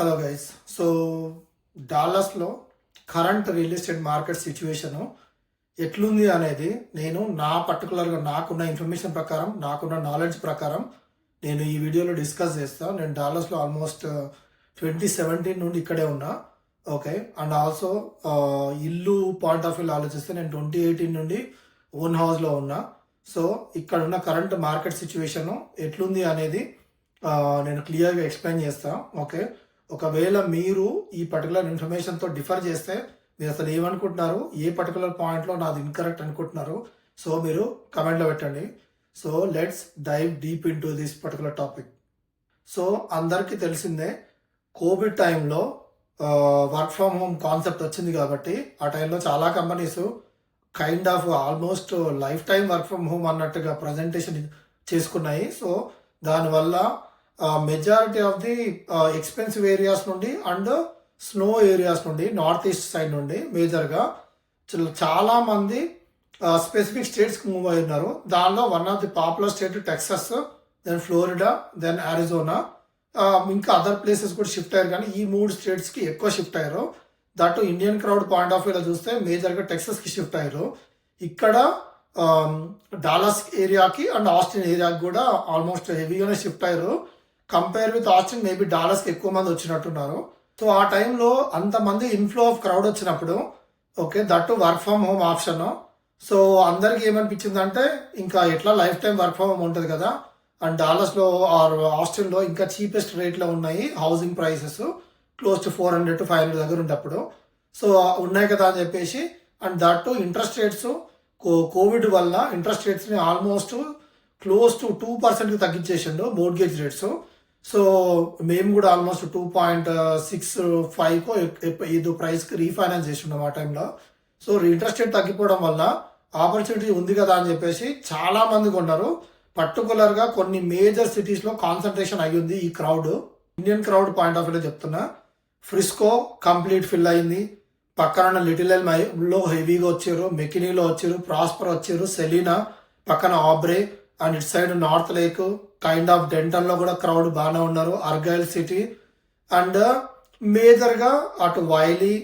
Hello guys so డాలర్స్లో current real estate market situation ఎట్లుంది అనేది నేను నా పర్టికులర్గా నాకున్న ఇన్ఫర్మేషన్ ప్రకారం నాకున్న నాలెడ్జ్ ప్రకారం నేను ఈ వీడియోలో డిస్కస్ చేస్తాను నేను డాలర్స్లో ఆల్మోస్ట్ ట్వంటీ సెవెంటీన్ నుండి ఇక్కడే ఉన్నా. ఓకే అండ్ ఆల్సో ఇల్లు పాయింట్ ఆఫ్ వ్యూలో ఆలోచిస్తే నేను ట్వంటీ ఎయిటీన్ నుండి ఓన్ హౌస్లో ఉన్నా. సో ఇక్కడ ఉన్న కరెంట్ మార్కెట్ సిచ్యువేషను ఎట్లుంది అనేది uh, నేను క్లియర్గా ఎక్స్ప్లెయిన్ చేస్తాను ఓకే ఒకవేళ మీరు ఈ పర్టికులర్ ఇన్ఫర్మేషన్తో డిఫర్ చేస్తే మీరు అసలు ఏమనుకుంటున్నారు? ఏ పర్టికులర్ పాయింట్లో నాది ఇన్కరెక్ట్ అనుకుంటున్నారు? సో మీరు కమెంట్లో పెట్టండి. So let's dive deep into this particular topic so అందరికీ తెలిసిందే కోవిడ్ టైంలో వర్క్ ఫ్రమ్ హోమ్ కాన్సెప్ట్ వచ్చింది కాబట్టి ఆ టైంలో చాలా companies kind of almost life time work from home అన్నట్టుగా ప్రజెంటేషన్ చేసుకున్నాయి. సో దానివల్ల majority of the expensive areas నుండి అండ్ స్నో ఏరియాస్ నుండి నార్త్ ఈస్ట్ సైడ్ నుండి మేజర్గా చాలా మంది స్పెసిఫిక్ స్టేట్స్కి మూవ్ అయి ఉన్నారు దానిలో one of the popular state Texas then Florida then Arizona ఇంకా అదర్ ప్లేసెస్ కూడా షిఫ్ట్ అయ్యారు. కానీ ఈ మూడు స్టేట్స్కి ఎక్కువ షిఫ్ట్ అయ్యారు. That Indian crowd point of వ్యూలో చూస్తే మేజర్గా టెక్సస్కి షిఫ్ట్ అయ్యారు. ఇక్కడ డాలస్ ఏరియాకి అండ్ ఆస్టిన్ ఏరియాకి కూడా ఆల్మోస్ట్ హెవీగానే షిఫ్ట్ అయ్యారు. కంపేర్ విత్ ఆస్టిన్ మేబీ డాలర్స్కి ఎక్కువ మంది వచ్చినట్టున్నారు. సో ఆ టైంలో అంతమంది ఇన్ఫ్లో ఆఫ్ క్రౌడ్ వచ్చినప్పుడు okay that work from home option so అందరికి ఏమనిపించింది అంటే ఇంకా ఎట్లా life time work from home ఉంటుంది కదా. అండ్ డాలర్స్లో ఆర్ ఆస్టిన్లో ఇంకా చీపెస్ట్ రేట్లో ఉన్నాయి housing prices close to four hundred to five hundred దగ్గర ఉన్నప్పుడు సో ఉన్నాయి కదా అని చెప్పేసి and that interest rates Covid వల్ల ఇంట్రెస్ట్ రేట్స్ని ఆల్మోస్ట్ క్లోజ్ టు టూ పర్సెంట్కి తగ్గించేసిండు మోర్గేజ్ రేట్స్ సో మేము కూడా ఆల్మోస్ట్ టూ పాయింట్ సిక్స్ ఫైవ్కో ఏదో ప్రైస్కి రీఫైనాన్స్ చేసిండాం ఆ టైంలో సో ఇంట్రెస్ట్ రేట్ తగ్గిపోవడం వల్ల ఆపర్చునిటీ ఉంది కదా అని చెప్పేసి చాలా మంది కొన్నారు. పర్టికులర్గా కొన్ని మేజర్ సిటీస్లో కాన్సన్ట్రేషన్ అయ్యింది ఈ crowd Indian crowd point of వ్యూలో చెప్తున్నా. ఫ్రిస్కో కంప్లీట్ ఫిల్ అయింది. పక్కన ఉన్న లిటిల్ ఎల్లో హెవీగా వచ్చారు. మెకినీలో వచ్చారు. ప్రాస్పర్ వచ్చారు. సెలీనా పక్కన Aubrey and it side north lake kind of డెంటన్లో కూడా క్రౌడ్ బాగానే ఉన్నారు అర్గైల్ సిటీ అండ్ మేజర్గా అటు Wylie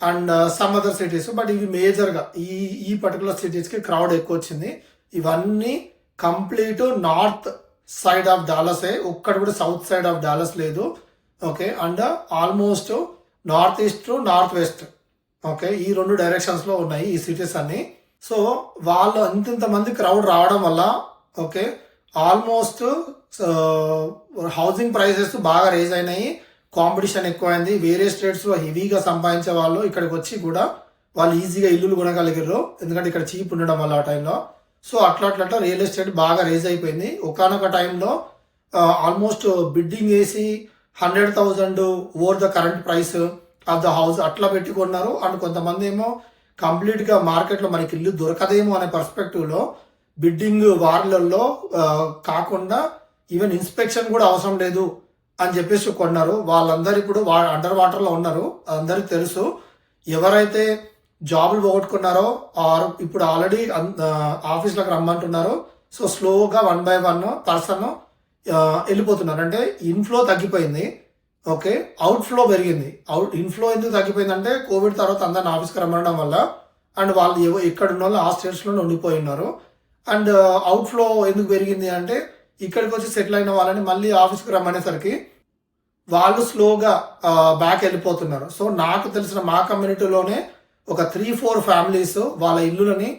and some other cities but ఇవి మేజర్గా ఈ ఈ పర్టికులర్ సిటీస్కి క్రౌడ్ ఎక్కువ వచ్చింది. ఇవన్నీ కంప్లీట్ నార్త్ సైడ్ ఆఫ్ డాలసే ఒక్కడ కూడా సౌత్ సైడ్ ఆఫ్ డాలస్ లేదు. Okay and almost north east north west okay ఈ రెండు డైరెక్షన్స్లో ఉన్నాయి ఈ సిటీస్ అన్నీ. సో వాళ్ళు ఇంత మంది క్రౌడ్ రావడం వల్ల ఓకే. ఆల్మోస్ట్ హౌసింగ్ ప్రైసెస్ బాగా రేజ్ అయినాయి. కాంపిటీషన్ ఎక్కువైంది. వేరే స్టేట్స్లో హెవీగా సంపాదించే వాళ్ళు ఇక్కడికి వచ్చి కూడా వాళ్ళు ఈజీగా ఇల్లులు కొనగలిగారు ఎందుకంటే ఇక్కడ చీప్ ఉండడం వల్ల ఆ టైంలో. సో అట్లా అట్లా రియల్ ఎస్టేట్ బాగా రేజ్ అయిపోయింది. ఒకనొక టైంలో ఆల్మోస్ట్ బిడ్డింగ్ వేసి hundred thousand over the current price of the house అట్లా పెట్టుకున్నారు. అండ్ కొంతమంది ఏమో కంప్లీట్గా మార్కెట్లో మనకి ఇల్లు దొరకదేమో అనే పర్స్పెక్టివ్లో బిడ్డింగ్ వార్లలో కాకుండా ఈవెన్ ఇన్స్పెక్షన్ కూడా అవసరం లేదు అని చెప్పేసి కొన్నారు. వాళ్ళందరూ ఇప్పుడు వా అండర్ వాటర్లో ఉన్నారు. అందరికి తెలుసు. ఎవరైతే జాబులు పోగొట్టుకున్నారో ఆర్ ఇప్పుడు ఆల్రెడీ ఆఫీస్లోకి రమ్మంటున్నారో. సో స్లోగా వన్ బై వన్ పర్సన్ వెళ్ళిపోతున్నారు. అంటే ఇన్ఫ్లో తగ్గిపోయింది. ఓకే? అవుట్ఫ్లో పెరిగింది. అవుట్ ఇన్ఫ్లో ఎందుకు తగ్గిపోయిందంటే కోవిడ్ తర్వాత అందరిని ఆఫీస్కి రమ్మడం వల్ల. అండ్ వాళ్ళు ఎక్కడ ఉన్న వాళ్ళు ఆ స్టేట్స్లో ఉండిపోయి ఉన్నారు. అండ్ uh, అవుట్ ఫ్లో ఎందుకు పెరిగింది అంటే ఇక్కడికి వచ్చి సెటిల్ అయిన వాళ్ళని మళ్ళీ ఆఫీస్కి రమ్మనేసరికి వాళ్ళు స్లోగా బ్యాక్ uh, వెళ్ళిపోతున్నారు. సో నాకు తెలిసిన మా కమ్యూనిటీలోనే ఒక త్రీ ఫోర్ ఫ్యామిలీస్ వాళ్ళ ఇల్లులని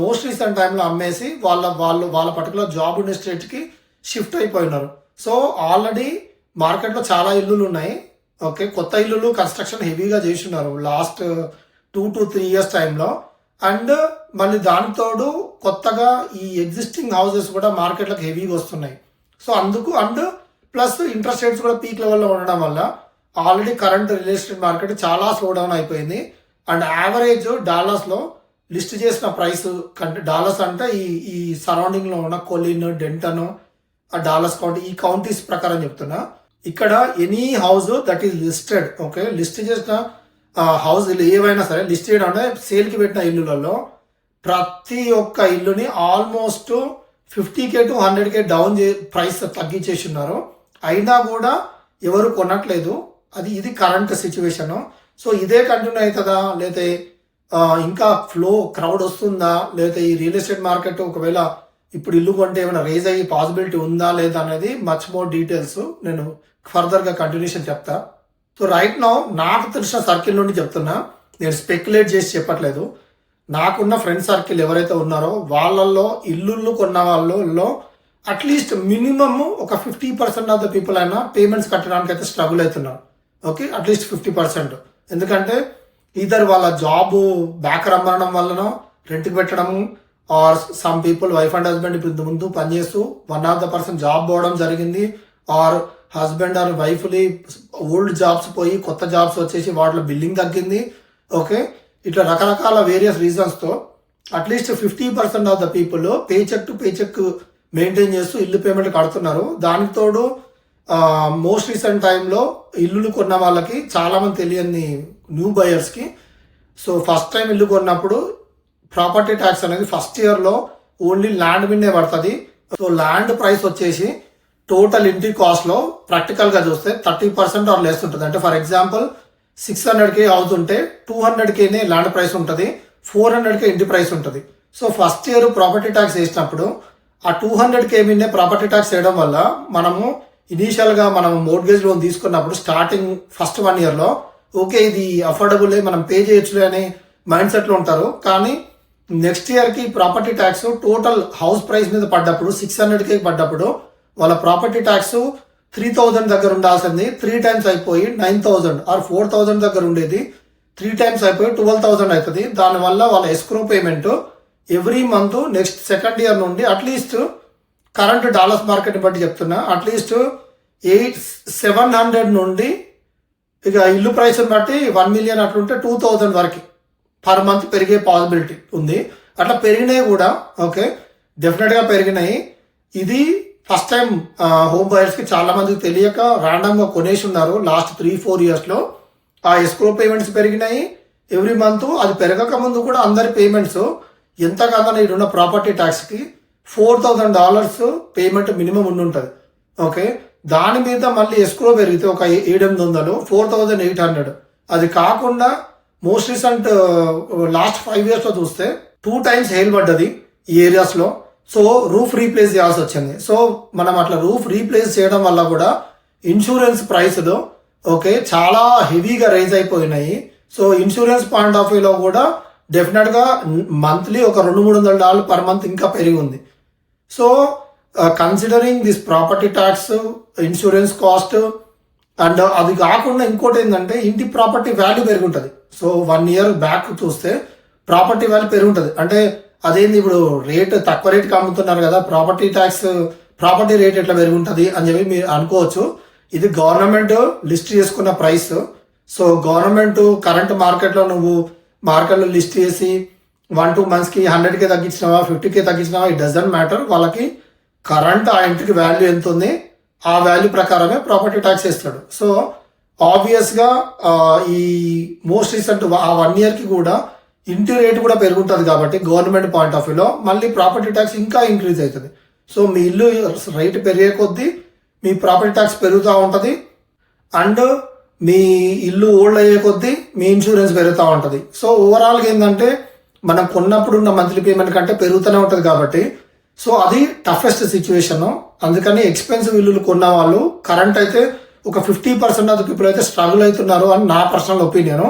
మోస్ట్ రీసెంట్ టైంలో అమ్మేసి వాళ్ళ వాళ్ళు వాళ్ళ పర్టికులర్ జాబ్ ఉండే స్టేట్కి షిఫ్ట్ అయిపోయినారు. సో ఆల్రెడీ మార్కెట్లో చాలా ఇల్లులు ఉన్నాయి ఓకే కొత్త ఇల్లులు కన్స్ట్రక్షన్ హెవీగా చేస్తున్నారు last two to three years టైంలో అండ్ మళ్ళీ దానితోడు కొత్తగా ఈ ఎగ్జిస్టింగ్ హౌసెస్ కూడా మార్కెట్లోకి హెవీగా వస్తున్నాయి. సో అందుకు అండ్ ప్లస్ ఇంట్రెస్ట్ రేట్స్ కూడా పీక్ లెవెల్లో ఉండడం వల్ల already current real estate market చాలా స్లో డౌన్ అయిపోయింది. అండ్ యావరేజ్ డాలర్స్లో లిస్ట్ చేసిన ప్రైస్ కంటే డాలర్స్ అంటే ఈ ఈ సరౌండింగ్లో ఉన్న కొలిన్ డెంటన్ డాలర్స్ కౌంటీ ఈ కౌంటీస్ ప్రకారం చెప్తున్నా. ఇక్కడ any house that is listed okay list చేసిన హౌస్ ఏవైనా సరే లిస్ట్ చేయడం అంటే సేల్కి పెట్టిన ఇల్లులలో ప్రతి ఒక్క ఇల్లుని almost fifty K to hundred K down చే ప్రైస్ తగ్గించేసి ఉన్నారు అయినా కూడా ఎవరు కొనట్లేదు. అది ఇది కరెంట్ సిచ్యువేషను సో ఇదే కంటిన్యూ అవుతుందా? లేతే ఇంకా ఫ్లో క్రౌడ్ వస్తుందా? లేతే ఈ రియల్ ఎస్టేట్ మార్కెట్ ఒకవేళ ఇప్పుడు ఇల్లు కొంటే ఏమైనా రేజ్ అయ్యే పాసిబిలిటీ ఉందా లేదా అనేది మచ్ మోర్ డీటెయిల్స్ నేను ఫర్దర్గా కంటిన్యూషన్ చెప్తా. సో రైట్ నౌ నాకు తెలిసిన సర్కిల్ నుండి చెప్తున్నా. నేను స్పెక్యులేట్ చేసి చెప్పట్లేదు. నాకున్న ఫ్రెండ్ సర్కిల్ ఎవరైతే ఉన్నారో వాళ్ళల్లో ఇల్లుళ్ళు కొన్న వాళ్ళలో అట్లీస్ట్ మినిమమ్ ఒక fifty percent of the people అయినా పేమెంట్స్ కట్టడానికి అయితే స్ట్రగుల్ అవుతున్నారు. ఓకే అట్లీస్ట్ ఫిఫ్టీ పర్సెంట్ ఎందుకంటే ఇద్దరు వాళ్ళ జాబ్ బ్యాక్ రమ్మడం వలన రెంట్కి పెట్టడం or some people wife and husband ఇప్పుడు ముందు పనిచేస్తూ one of the person job పోవడం జరిగింది ఆర్ హస్బెండ్ ఆర్ వైఫ్లీ ఓల్డ్ జాబ్స్ పోయి కొత్త జాబ్స్ వచ్చేసి వాటిలో బిల్లింగ్ తగ్గింది. ఓకే? ఇట్లా రకరకాల various రీజన్స్తో at least fifty percent of the people paycheck to paycheck maintain చేస్తూ ఇల్లు పేమెంట్ కడుతున్నారు. దానితోడు మోస్ట్ రీసెంట్ టైంలో ఇల్లులు కొన్న వాళ్ళకి చాలామంది తెలియని న్యూ బయర్స్కి. సో ఫస్ట్ టైం ఇల్లు కొన్నప్పుడు ప్రాపర్టీ ట్యాక్స్ అనేది ఫస్ట్ ఇయర్లో ఓన్లీ ల్యాండ్ మీదే పడుతుంది. సో ల్యాండ్ ప్రైస్ వచ్చేసి టోటల్ ఇంటి కాస్ట్లో ప్రాక్టికల్గా చూస్తే థర్టీ పర్సెంట్ ఆర్ లెస్ ఉంటుంది. అంటే for example six hundred K ఉంటే టూ హండ్రెడ్ కేనే ల్యాండ్ ప్రైస్ ఉంటుంది. ఫోర్ హండ్రెడ్ కే ఇంటి ప్రైస్ ఉంటుంది. So first year property tax వేసినప్పుడు ఆ టూ హండ్రెడ్ కే మీదే ప్రాపర్టీ ట్యాక్స్ వేయడం వల్ల మనము ఇనీషియల్గా మనం మోర్గేజ్ లోన్ తీసుకున్నప్పుడు స్టార్టింగ్ ఫస్ట్ వన్ ఇయర్లో ఓకే ఇది అఫోర్డబుల్ మనం పే చేయొచ్చులే అనే మైండ్ సెట్లో ఉంటారు. కానీ నెక్స్ట్ ఇయర్కి property tax total house price మీద పడ్డప్పుడు సిక్స్ హండ్రెడ్ కే పడ్డప్పుడు వాళ్ళ ప్రాపర్టీ ట్యాక్స్ త్రీ థౌజండ్ దగ్గర ఉండాల్సింది. త్రీ టైమ్స్ అయిపోయి nine thousand or four thousand దగ్గర ఉండేది. త్రీ టైమ్స్ అయిపోయి ట్వెల్వ్ థౌజండ్ అవుతుంది దానివల్ల వాళ్ళ escrow payment every month next second year నుండి at least current dollars market బట్టి చెప్తున్నా. అట్లీస్ట్ ఎయిట్ సెవెన్ హండ్రెడ్ నుండి ఇక ఇల్లు ప్రైస్ బట్టి వన్ మిలియన్ అట్లుంటే టూ థౌజండ్ వరకు పర్ మంత్ పెరిగే పాసిబిలిటీ ఉంది. అట్లా పెరిగినాయి కూడా ఓకే డెఫినెట్గా పెరిగినాయి. ఇది ఫస్ట్ టైం హోమ్ బయర్స్కి చాలా మందికి తెలియక ర్యాండమ్గా కొనేసి ఉన్నారు లాస్ట్ త్రీ ఫోర్ ఇయర్స్లో ఆ ఎస్క్రో పేమెంట్స్ పెరిగినాయి. ఎవ్రీ మంత్ అది పెరగక ముందు కూడా అందరి పేమెంట్స్ ఎంత కాదని ఇటున్న property ట్యాక్స్కి four thousand dollars payment minimum ఉండుంటుంది. Okay దాని మీద మళ్ళీ ఎస్క్రో పెరిగితే ఒక ఏడెనిమిది వందలు ఫోర్ థౌజండ్ ఎయిట్ హండ్రెడ్ అది కాకుండా మోస్ట్ రీసెంట్ లాస్ట్ ఫైవ్ ఇయర్స్లో చూస్తే టూ టైమ్స్ హెయిల్ పడ్డది ఈ ఏరియాస్లో సో రూఫ్ రీప్లేస్ చేయాల్సి వచ్చింది. సో మనం అట్లా రూఫ్ రీప్లేస్ చేయడం వల్ల కూడా ఇన్సూరెన్స్ ప్రైస్లు ఓకే చాలా హెవీగా రైజ్ అయిపోయినాయి. సో ఇన్సూరెన్స్ పాయింట్ ఆఫ్ వ్యూలో కూడా డెఫినెట్గా మంత్లీ ఒక రెండు మూడు వందల డాలర్ పర్ మంత్ ఇంకా పెరిగి ఉంది so considering this property tax insurance cost and అది కాకుండా ఇంకోటి ఏంటంటే ఇంటి ప్రాపర్టీ వాల్యూ పెరుగుంటుంది. సో వన్ ఇయర్ బ్యాక్ చూస్తే ప్రాపర్టీ వాల్యూ పెరుగుంటుంది. అంటే అదేంది ఇప్పుడు రేట్ తక్కువ రేట్కి అమ్ముతున్నారు కదా ప్రాపర్టీ ట్యాక్స్ ప్రాపర్టీ రేట్ ఎట్లా పెరుగుంటుంది అని చెప్పి మీరు అనుకోవచ్చు. ఇది గవర్నమెంట్ లిస్ట్ చేసుకున్న ప్రైస్ సో గవర్నమెంట్ కరెంట్ మార్కెట్లో నువ్వు మార్కెట్లో లిస్ట్ చేసి వన్ టూ మంత్స్కి హండ్రెడ్కే తగ్గించినావా ఫిఫ్టీకే తగ్గించినావా ఇట్ డజంట్ మ్యాటర్ వాళ్ళకి కరెంట్ ఆ ఇంటికి వాల్యూ ఎంత ఉంది ఆ వాల్యూ ప్రకారమే ప్రాపర్టీ ట్యాక్స్ వేస్తాడు సో ఆబ్వియస్గా ఈ మోస్ట్ రీసెంట్ ఆ వన్ ఇయర్కి కూడా ఇంటి రేటు కూడా పెరుగుతుంది కాబట్టి గవర్నమెంట్ పాయింట్ ఆఫ్ వ్యూలో మళ్ళీ ప్రాపర్టీ ట్యాక్స్ ఇంకా ఇంక్రీజ్ అవుతుంది. సో మీ ఇల్లు రేటు పెరిగే కొద్దీ మీ ప్రాపర్టీ ట్యాక్స్ పెరుగుతూ ఉంటుంది. అండ్ మీ ఇల్లు ఓల్డ్ అయ్యే కొద్దీ మీ ఇన్సూరెన్స్ పెరుగుతూ ఉంటుంది. సో ఓవరాల్గా ఏంటంటే మనం కొన్నప్పుడు ఉన్న మంత్లీ పేమెంట్ కంటే పెరుగుతూనే ఉంటుంది కాబట్టి సో అది టఫెస్ట్ సిచ్యువేషన్ అందుకని ఎక్స్పెన్సివ్ ఇల్లులు కొన్న వాళ్ళు కరెంట్ అయితే ఒక ఫిఫ్టీ పర్సెంట్ ఆఫ్ పీపుల్ అయితే స్ట్రగుల్ అవుతున్నారు అని నా పర్సనల్ ఒపీనియన్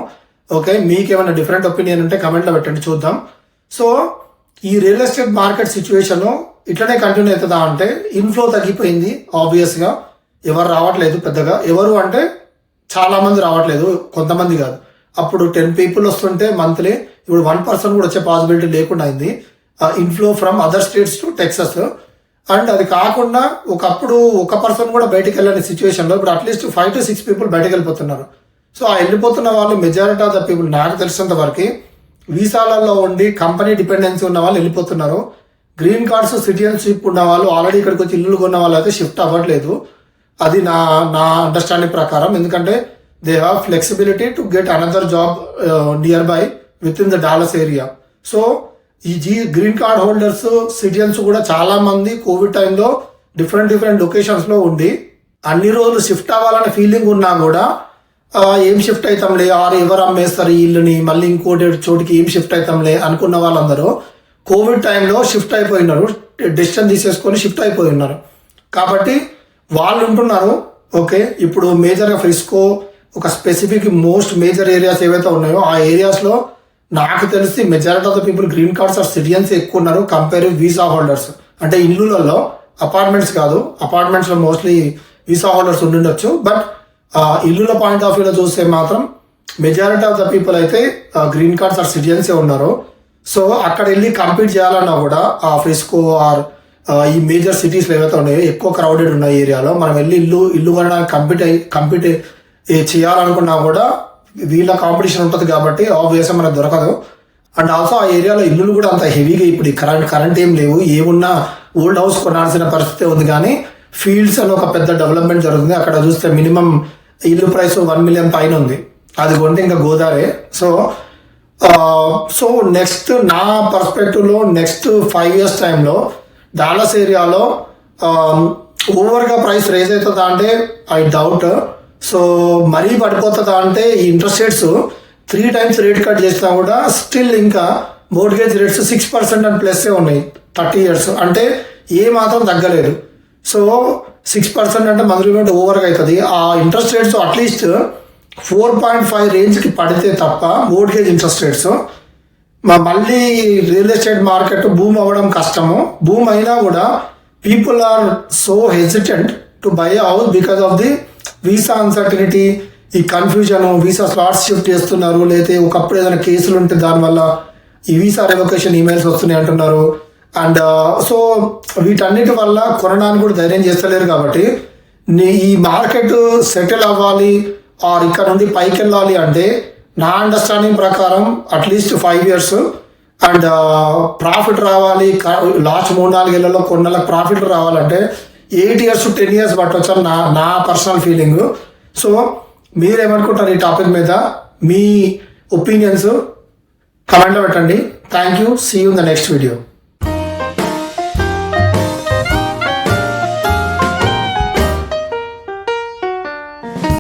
ఓకే మీకు ఏమైనా డిఫరెంట్ ఒపీనియన్ ఉంటే కమెంట్లో పెట్టండి చూద్దాం. సో ఈ రియల్ ఎస్టేట్ మార్కెట్ సిచ్యువేషన్ ఇట్లనే కంటిన్యూ అవుతుందా అంటే ఇన్ఫ్లో తగ్గిపోయింది ఆబ్వియస్గా ఎవరు రావట్లేదు పెద్దగా. ఎవరు అంటే చాలామంది రావట్లేదు కొంతమంది కాదు. అప్పుడు టెన్ పీపుల్ వస్తుంటే మంత్లీ ఇప్పుడు వన్ పర్సన్ కూడా వచ్చే పాసిబిలిటీ లేకుండా అయింది. Inflow from other states to Texas and అది కాకుండా ఒకప్పుడు ఒక పర్సన్ కూడా బయటకు వెళ్ళని సిచ్యువేషన్లో ఇప్పుడు at least five to six people బయటకు వెళ్ళిపోతున్నారు. సో ఆ వెళ్ళిపోతున్న వాళ్ళు మెజారిటీ ఆఫ్ ద పీపుల్ నాకు తెలిసినంత వరకు వీసాలలో ఉండి కంపెనీ డిపెండెన్సీ ఉన్న వాళ్ళు వెళ్ళిపోతున్నారు. గ్రీన్ కార్డ్స్ సిటిజన్షిప్ ఉన్న వాళ్ళు ఆల్రెడీ ఇక్కడికి వచ్చి ఇల్లు కొన్న వాళ్ళు అయితే షిఫ్ట్ అవ్వట్లేదు. అది నా నా అండర్స్టాండింగ్ ప్రకారం. ఎందుకంటే they have flexibility to get another job nearby within the Dallas area so ఈ జీ గ్రీన్ కార్డ్ హోల్డర్స్ సిటిజన్స్ కూడా చాలా మంది కోవిడ్ టైంలో డిఫరెంట్ డిఫరెంట్ లొకేషన్స్లో ఉండి అన్ని రోజులు షిఫ్ట్ అవ్వాలనే ఫీలింగ్ ఉన్నా కూడా ఏం షిఫ్ట్ అవుతాంలే ఆరు ఎవరు అమ్మేస్తారు ఇల్లుని? మళ్ళీ ఇంకోటి చోటికి ఏం షిఫ్ట్ అవుతాంలే అనుకున్న వాళ్ళందరూ కోవిడ్ టైంలో షిఫ్ట్ అయిపోయినారు. డెసిషన్ తీసేసుకొని షిఫ్ట్ అయిపోయి ఉన్నారు కాబట్టి వాళ్ళు ఉంటున్నారు. ఓకే ఇప్పుడు మేజర్గా ఫ్రిస్కో ఒక స్పెసిఫిక్ మోస్ట్ మేజర్ ఏరియాస్ ఏవైతే ఉన్నాయో ఆ ఏరియాస్లో నాకు తెలిసి majority of the people green cards or citizens ఎక్కువ ఉన్నారు కంపేర్ వీసా హోల్డర్స్ అంటే ఇల్లులలో అపార్ట్మెంట్స్ కాదు అపార్ట్మెంట్స్లో మోస్ట్లీ వీసా హోల్డర్స్ ఉండిండొచ్చు. బట్ ఇల్లుల పాయింట్ ఆఫ్ వ్యూలో చూస్తే మాత్రం మెజారిటీ ఆఫ్ ద పీపుల్ అయితే గ్రీన్ కార్డ్స్ ఆర్ సిటిజన్సే ఉన్నారు. సో అక్కడ వెళ్ళి కంపీట్ చేయాలన్నా కూడా ఆ ఫ్రిస్కో ఆర్ ఈ మేజర్ సిటీస్లో ఏవైతే ఉన్నాయో ఎక్కువ క్రౌడెడ్ ఉన్న ఏరియాలో మనం వెళ్ళి ఇల్లు ఇల్లు కొనడానికి కంపీట్ అయి కంపీట్ చేయాలనుకున్నా కూడా వీళ్ళ కాంపిటీషన్ ఉంటుంది కాబట్టి ఆబ్వియస్ మనకు దొరకదు. అండ్ ఆల్సో ఆ ఏరియాలో ఇల్లులు కూడా అంత హెవీగా ఇప్పుడు కరెంట్ కరెంట్ ఏం లేవు. ఏమున్నా ఓల్డ్ హౌస్ కొనాల్సిన పరిస్థితి ఉంది కానీ ఫీల్డ్స్ అని ఒక పెద్ద డెవలప్మెంట్ జరుగుతుంది. అక్కడ చూస్తే మినిమం ఇల్లు ప్రైస్ వన్ మిలియన్ పైన ఉంది. అది కొంటే ఇంకా గోదావరి. సో సో నెక్స్ట్ నా పర్స్పెక్టివ్లో నెక్స్ట్ ఫైవ్ ఇయర్స్ టైంలో డాలస్ ఏరియాలో ఓవర్గా ప్రైస్ రేజ్ అవుతుందా అంటే ఐ డౌట్. సో మరీ పడిపోతుందా అంటే ఈ interest rates three times rate cut చేసినా కూడా స్టిల్ ఇంకా mortgage rates six percent and ప్లస్సే ఉన్నాయి థర్టీ ఇయర్స్. అంటే ఏ మాత్రం తగ్గలేదు. సో సిక్స్ పర్సెంట్ అంటే మంత్లీ ఓవర్గా అవుతుంది ఆ interest rates at least four point five రేంజ్కి పడితే తప్ప మోర్గేజ్ ఇంట్రెస్ట్ రేట్స్ మా మళ్ళీ రియల్ ఎస్టేట్ మార్కెట్ భూమి అవ్వడం కష్టము. భూమి అయినా కూడా people are so hesitant to buy house because of the visa uncertainty ఈ కన్ఫ్యూజన్ వీసా స్లాట్స్ షిఫ్ట్ చేస్తున్నారు. లేకపోతే ఒకప్పుడు ఏదైనా కేసులు ఉంటే దానివల్ల ఈ వీసా రివొకేషన్ ఈమెయిల్స్ వస్తున్నాయి అంటున్నారు. అండ్ సో uh, వీటన్నిటి వల్ల కొనడానికి కూడా ధైర్యం చేస్తలేరు కాబట్టి నీ- ఈ మార్కెట్ సెటిల్ అవ్వాలి ఆర్ ఇక్కడ నుండి పైకి వెళ్ళాలి అంటే నా అండర్స్టాండింగ్ ప్రకారం at least five years and profit రావాలి లాస్ట్ మూడు నాలుగు ఏళ్ళలో కొన్ని నెలలకు ప్రాఫిట్ రావాలంటే ఎయిట్ ఇయర్స్ టెన్ ఇయర్స్ పట్టవచ్చు అని నా నా పర్సనల్ ఫీలింగ్ సో మీరేమనుకుంటారు ఈ టాపిక్ మీద? మీ ఒపీనియన్స్ కమెంట్లో పెట్టండి. Thank you see you the next video